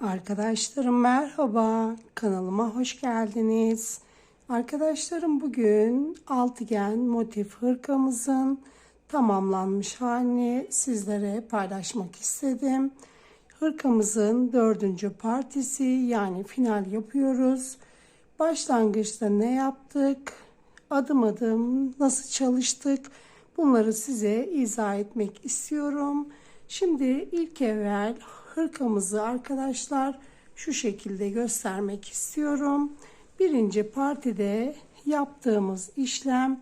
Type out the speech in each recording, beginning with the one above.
Arkadaşlarım merhaba, kanalıma hoş geldiniz. Arkadaşlarım bugün altıgen motif hırkamızın tamamlanmış halini sizlere paylaşmak istedim. Hırkamızın dördüncü partisi yani final yapıyoruz. Başlangıçta ne yaptık? Adım adım nasıl çalıştık? Bunları size izah etmek istiyorum. Şimdi ilk evvel hırkamızı arkadaşlar şu şekilde göstermek istiyorum. Birinci partide yaptığımız işlem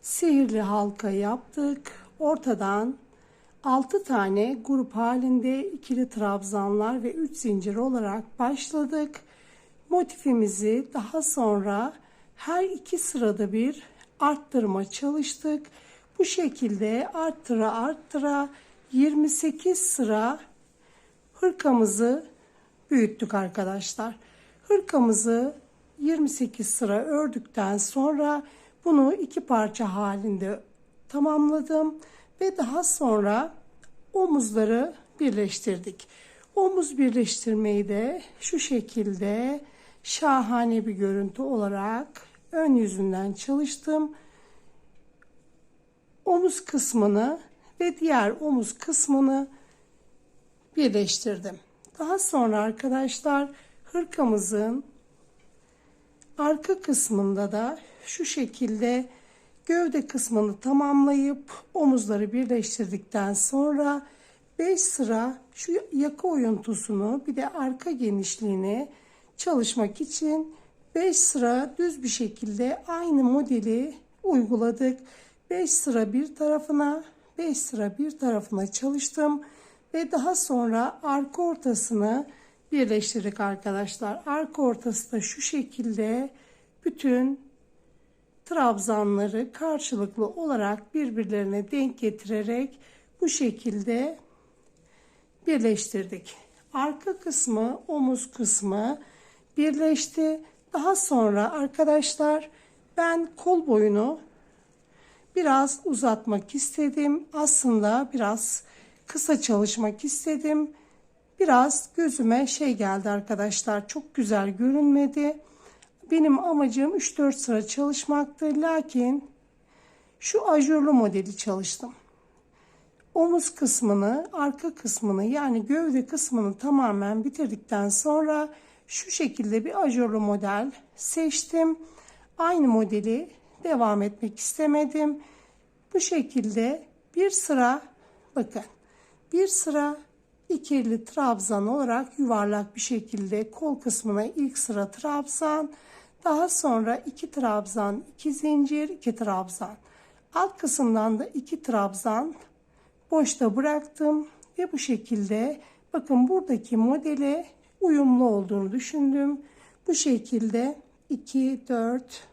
sihirli halka yaptık. Ortadan 6 tane grup halinde ikili trabzanlar ve 3 zincir olarak başladık. Motifimizi daha sonra her iki sırada bir arttırma çalıştık. Bu şekilde arttıra arttıra 28 sıra hırkamızı büyüttük arkadaşlar. Hırkamızı 28 sıra ördükten sonra bunu iki parça halinde tamamladım ve daha sonra omuzları birleştirdik. Omuz birleştirmeyi de şu şekilde şahane bir görüntü olarak ön yüzünden çalıştım. Omuz kısmını ve diğer omuz kısmını birleştirdim. Daha sonra arkadaşlar hırkamızın arka kısmında da şu şekilde gövde kısmını tamamlayıp omuzları birleştirdikten sonra 5 sıra şu yaka oyuntusunu bir de arka genişliğini çalışmak için 5 sıra düz bir şekilde aynı modeli uyguladık. 5 sıra bir tarafına 5 sıra bir tarafına çalıştım ve daha sonra arka ortasını birleştirdik arkadaşlar. Arka ortası da şu şekilde bütün trabzanları karşılıklı olarak birbirlerine denk getirerek bu şekilde birleştirdik. Arka kısmı, omuz kısmı birleşti. Daha sonra arkadaşlar ben kol boyunu biraz uzatmak istedim. Aslında biraz kısa çalışmak istedim. Biraz gözüme şey geldi arkadaşlar. Çok güzel görünmedi. Benim amacım 3-4 sıra çalışmaktı. Lakin şu ajurlu modeli çalıştım. Omuz kısmını, arka kısmını yani gövde kısmını tamamen bitirdikten sonra şu şekilde bir ajurlu model seçtim. Aynı modeli devam etmek istemedim. Bu şekilde bir sıra bakın bir sıra ikili trabzan olarak yuvarlak bir şekilde kol kısmına ilk sıra trabzan daha sonra iki trabzan iki zincir iki trabzan. Alt kısımdan da iki trabzan boşta bıraktım ve bu şekilde bakın buradaki modele uyumlu olduğunu düşündüm. Bu şekilde 2 4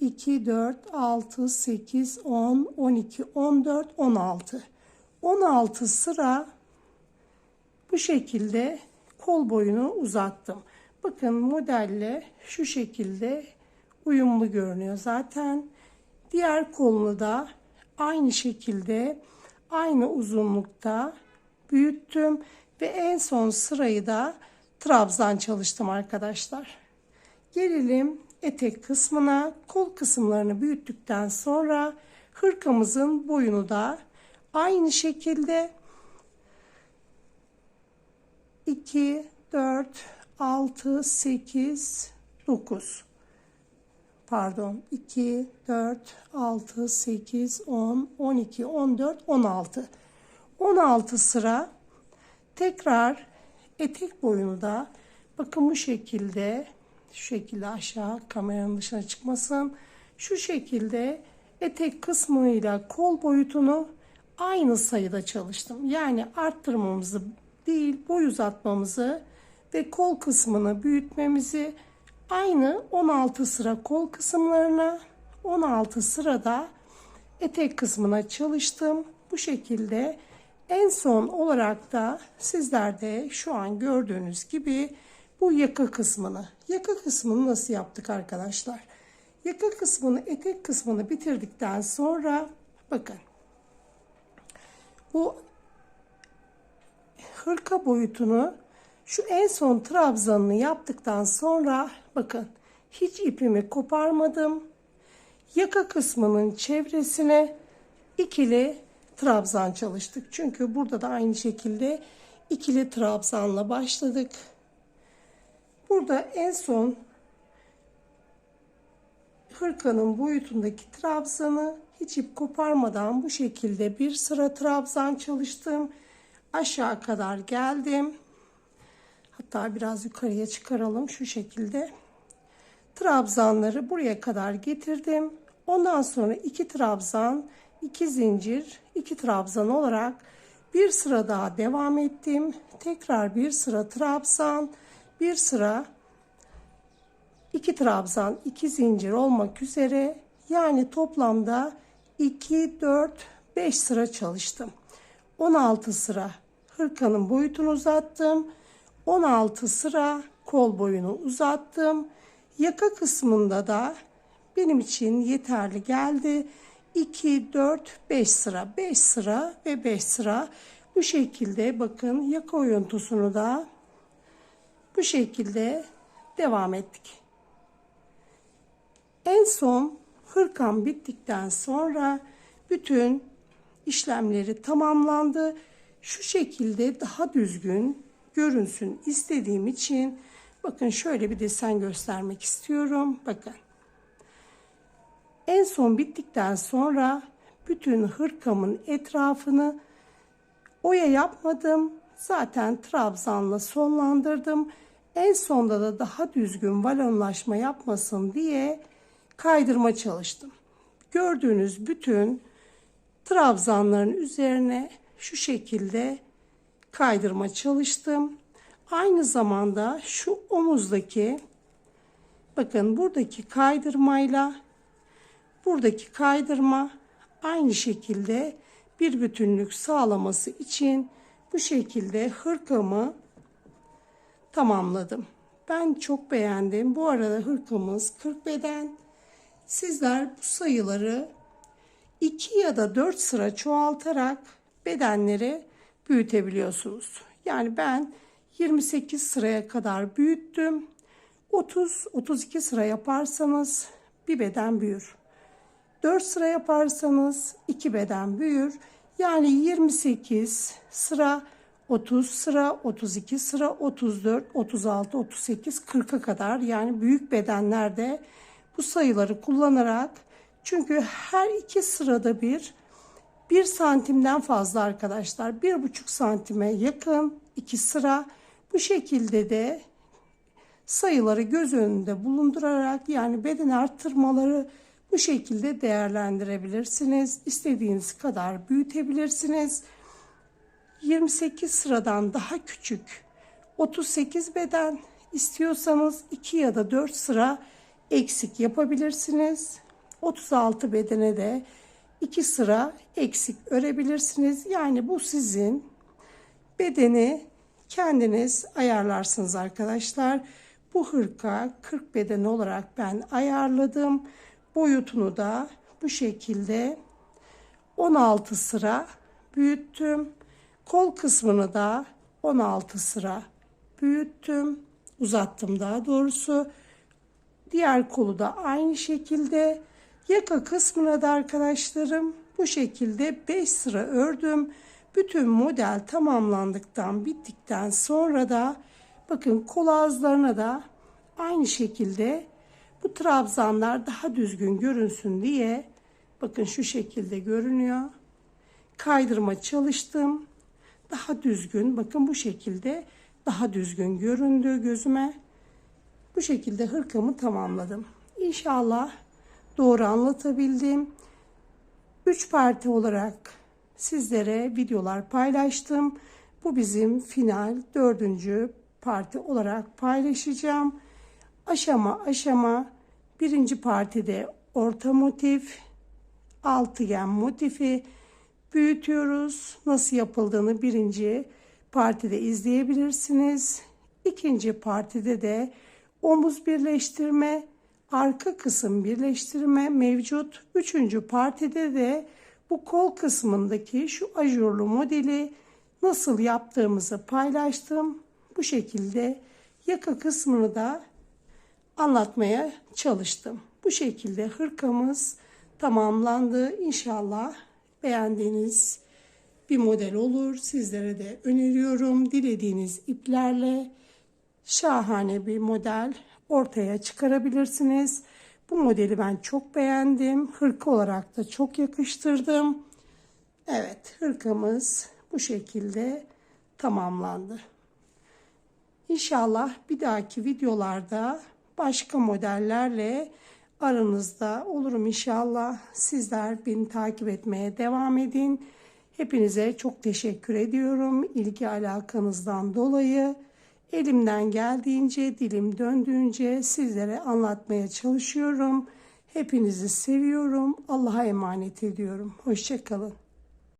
2 4 6 8 10 12 14 16 16 sıra bu şekilde kol boyunu uzattım. Bakın modelle şu şekilde uyumlu görünüyor zaten. Diğer kolunu da aynı şekilde aynı uzunlukta büyüttüm ve en son sırayı da trabzan çalıştım arkadaşlar. Gelelim etek kısmına. Kol kısımlarını büyüttükten sonra hırkamızın boyunu da Aynı şekilde 2, 4, 6, 8, 9 pardon 2, 4, 6, 8, 10, 12, 14, 16 16 sıra tekrar etek boyunu da bakın bu şekilde şu şekilde aşağı kameranın dışına çıkmasın. Şu şekilde etek kısmıyla kol boyutunu aynı sayıda çalıştım. Yani arttırmamızı değil boy uzatmamızı ve kol kısmını büyütmemizi aynı 16 sıra kol kısımlarına 16 sırada etek kısmına çalıştım. Bu şekilde en son olarak da sizler de şu an gördüğünüz gibi bu yaka kısmını yaka kısmını nasıl yaptık arkadaşlar? Yaka kısmını etek kısmını bitirdikten sonra bakın bu hırka boyutunu Şu en son trabzanını yaptıktan sonra bakın hiç ipimi koparmadım. Yaka kısmının çevresine ikili trabzan çalıştık. Çünkü burada da aynı şekilde ikili trabzanla başladık. Burada en son hırkanın boyutundaki trabzanı hiç koparmadan bu şekilde bir sıra trabzan çalıştım. Aşağı kadar geldim. Hatta biraz yukarıya çıkaralım şu şekilde. Trabzanları buraya kadar getirdim. Ondan sonra iki trabzan, iki zincir, iki trabzan olarak bir sıra daha devam ettim. Tekrar bir sıra trabzan, bir sıra iki trabzan, iki zincir olmak üzere yani toplamda 2, 4, 5 sıra çalıştım. 16 sıra hırkanın boyutunu uzattım. 16 sıra kol boyunu uzattım. Yaka kısmında da benim için yeterli geldi. 2, 4, 5 sıra, 5 sıra ve 5 sıra bu şekilde bakın yaka oyuntusunu da bu şekilde devam ettik. En son hırkam bittikten sonra bütün işlemleri tamamlandı. Şu şekilde daha düzgün görünsün istediğim için bakın şöyle bir desen göstermek istiyorum. Bakın. En son bittikten sonra bütün hırkamın etrafını oya yapmadım. Zaten trabzanla sonlandırdım. En sonda da daha düzgün balonlaşma yapmasın diye kaydırma çalıştım. Gördüğünüz bütün trabzanların üzerine şu şekilde kaydırma çalıştım. Aynı zamanda şu omuzdaki bakın buradaki kaydırmayla buradaki kaydırma aynı şekilde bir bütünlük sağlaması için bu şekilde hırkamı tamamladım. Ben çok beğendim. Bu arada hırkamız 40 beden. Sizler bu sayıları 2 ya da 4 sıra çoğaltarak bedenleri büyütebiliyorsunuz. Yani ben 28 sıraya kadar büyüttüm. 30-32 sıra yaparsanız bir beden büyür. 4 sıra yaparsanız 2 beden büyür. Yani 28 sıra, 30 sıra, 32 sıra, 34, 36, 38, 40'a kadar yani büyük bedenlerde bu sayıları kullanarak çünkü her iki sırada bir bir santimden fazla arkadaşlar bir buçuk santime yakın iki sıra bu şekilde de sayıları göz önünde bulundurarak yani beden arttırmaları bu şekilde değerlendirebilirsiniz. İstediğiniz kadar büyütebilirsiniz. 28 sıradan daha küçük 38 beden istiyorsanız 2 ya da 4 sıra eksik yapabilirsiniz. 36 bedene de 2 sıra eksik örebilirsiniz. Yani bu sizin bedeni kendiniz ayarlarsınız arkadaşlar. Bu hırka 40 beden olarak ben ayarladım. Boyutunu da bu şekilde 16 sıra büyüttüm. Kol kısmını da 16 sıra büyüttüm. Uzattım daha doğrusu. Diğer kolu da aynı şekilde. Yaka kısmına da arkadaşlarım bu şekilde 5 sıra ördüm. Bütün model tamamlandıktan bittikten sonra da bakın kol ağızlarına da aynı şekilde bu trabzanlar daha düzgün görünsün diye bakın şu şekilde görünüyor. Kaydırma çalıştım. Daha düzgün bakın bu şekilde daha düzgün göründü gözüme. Bu şekilde hırkamı tamamladım. İnşallah doğru anlatabildim. 3 parti olarak sizlere videolar paylaştım. Bu bizim final dördüncü parti olarak paylaşacağım. Aşama aşama birinci partide orta motif, altıgen motifi büyütüyoruz. Nasıl yapıldığını birinci partide izleyebilirsiniz. İkinci partide de omuz birleştirme, arka kısım birleştirme mevcut. Üçüncü partide de bu kol kısmındaki şu ajurlu modeli nasıl yaptığımızı paylaştım. Bu şekilde yaka kısmını da anlatmaya çalıştım. Bu şekilde hırkamız tamamlandı. İnşallah beğendiğiniz bir model olur. Sizlere de öneriyorum. Dilediğiniz iplerle şahane bir model ortaya çıkarabilirsiniz. Bu modeli ben çok beğendim. Hırka olarak da çok yakıştırdım. Evet, hırkamız bu şekilde tamamlandı. İnşallah bir dahaki videolarda başka modellerle aranızda olurum inşallah. Sizler beni takip etmeye devam edin. Hepinize çok teşekkür ediyorum ilgi alakanızdan dolayı. Elimden geldiğince, dilim döndüğünce sizlere anlatmaya çalışıyorum. Hepinizi seviyorum. Allah'a emanet ediyorum. Hoşçakalın.